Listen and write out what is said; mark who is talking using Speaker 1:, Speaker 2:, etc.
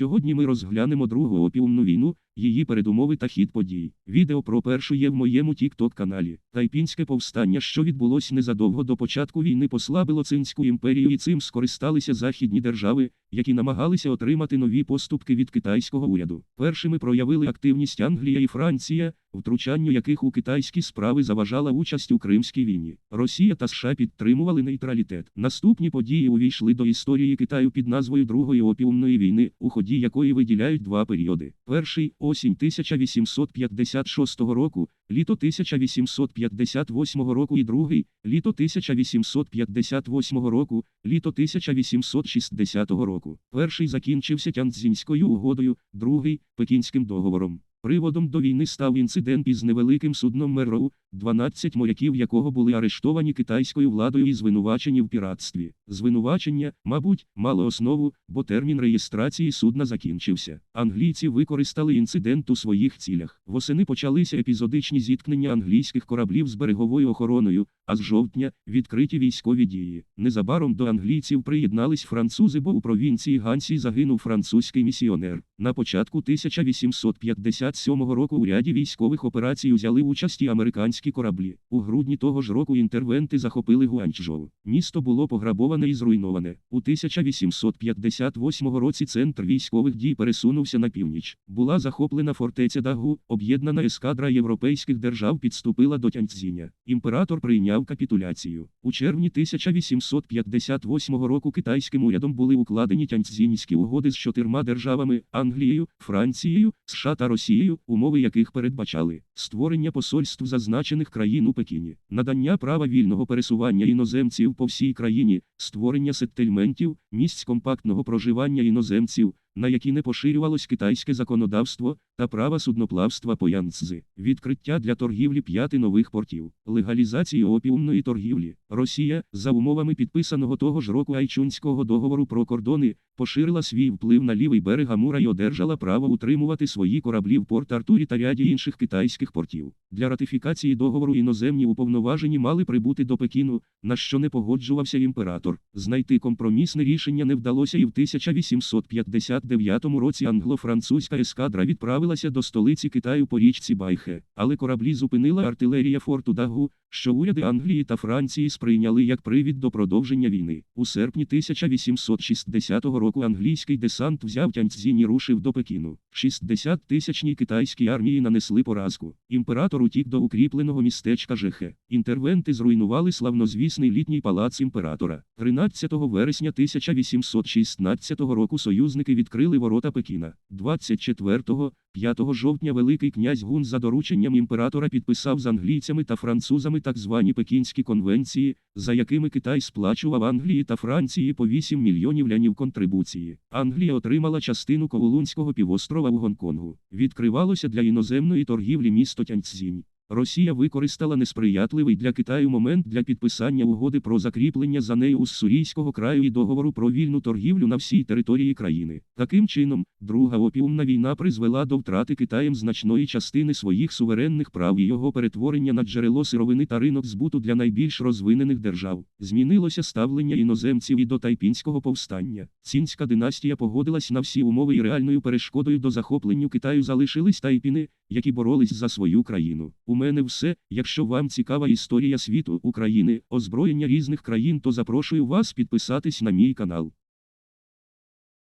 Speaker 1: Сьогодні ми розглянемо другу опіумну війну, її передумови та хід подій. Відео про першу є в моєму тікток каналі. Тайпінське повстання, що відбулось незадовго до початку війни, послабило Цинську імперію і цим скористалися західні держави, які намагалися отримати нові поступки від китайського уряду. Першими проявили активність Англія і Франція, втручанню яких у китайські справи заважала участь у Кримській війні. Росія та США підтримували нейтралітет. Наступні події увійшли до історії Китаю під назвою Другої опіумної війни, у ході якої виділяють два періоди. Перший осінь 1856 року, літо 1858 року і другий літо 1858 року, літо 1860 року. Перший закінчився Тянцзінською угодою, другий Пекінським договором. Приводом до війни став інцидент із невеликим судном Мерроу, 12 моряків якого були арештовані китайською владою і звинувачені в піратстві. Звинувачення, мабуть, мало основу, бо термін реєстрації судна закінчився. Англійці використали інцидент у своїх цілях. Восени почалися епізодичні зіткнення англійських кораблів з береговою охороною, а з жовтня відкриті військові дії. Незабаром до англійців приєднались французи, бо у провінції Гансі загинув французький місіонер. На початку 1857 року у ряді військових операцій узяли участь і американські кораблі. У грудні того ж року інтервенти захопили Гуанчжоу. Місто було пограбоване і зруйноване. У 1858 році центр військових дій пересунувся на північ. Була захоплена фортеця Дагу, об'єднана ескадра європейських держав підступила до Тяньцзіня. Імператор прийняв капітуляцію. У червні 1858 року китайським урядом були укладені Тяньцзінські угоди з чотирма державами Англією, Францією, США та Росією, умови яких передбачали створення посольств зазначених країн у Пекіні, надання права вільного пересування іноземців по всій країні, створення сеттельментів, місць компактного проживання іноземців, на які не поширювалось китайське законодавство, та права судноплавства по Янцзи, відкриття для торгівлі п'яти нових портів, легалізації опіумної торгівлі. Росія, за умовами підписаного того ж року Айчунського договору про кордони, поширила свій вплив на лівий берег Амура і одержала право утримувати свої кораблі в порт Артурі та ряді інших китайських портів. Для ратифікації договору іноземні уповноважені мали прибути до Пекіну, на що не погоджувався імператор. Знайти компромісне рішення не вдалося і в 1859 році англо-французька ескадра відправилася до столиці Китаю по річці Байхе, але кораблі зупинила артилерія форту Дагу, що уряди Англії та Франції сприйняли як привід до продовження війни. У серпні 1860 року англійський десант взяв Тяньцзінь і рушив до Пекіну. 60 тисячній китайській армії нанесли поразку. Імператор утік до укріпленого містечка Жехе. Інтервенти зруйнували славнозвісний літній палац імператора. 13 вересня 1816 року союзники відкрили ворота Пекіна. 24 5 жовтня Великий князь Гун за дорученням імператора підписав з англійцями та французами так звані Пекінські конвенції, за якими Китай сплачував Англії та Франції по 8 мільйонів лянів контрибуції. Англія отримала частину Ковулунського півострова у Гонконгу. Відкривалося для іноземної торгівлі місто Тяньцзінь. Росія використала несприятливий для Китаю момент для підписання угоди про закріплення за нею Уссурійського краю і договору про вільну торгівлю на всій території країни. Таким чином, друга опіумна війна призвела до втрати Китаєм значної частини своїх суверенних прав і його перетворення на джерело сировини та ринок збуту для найбільш розвинених держав. Змінилося ставлення іноземців і до тайпінського повстання. Цінська династія погодилась на всі умови і реальною перешкодою до захопленню Китаю залишились тайпіни, які боролись за свою країну. У мене все. Якщо вам цікава історія світу України, озброєння різних країн, то запрошую вас підписатись на мій канал.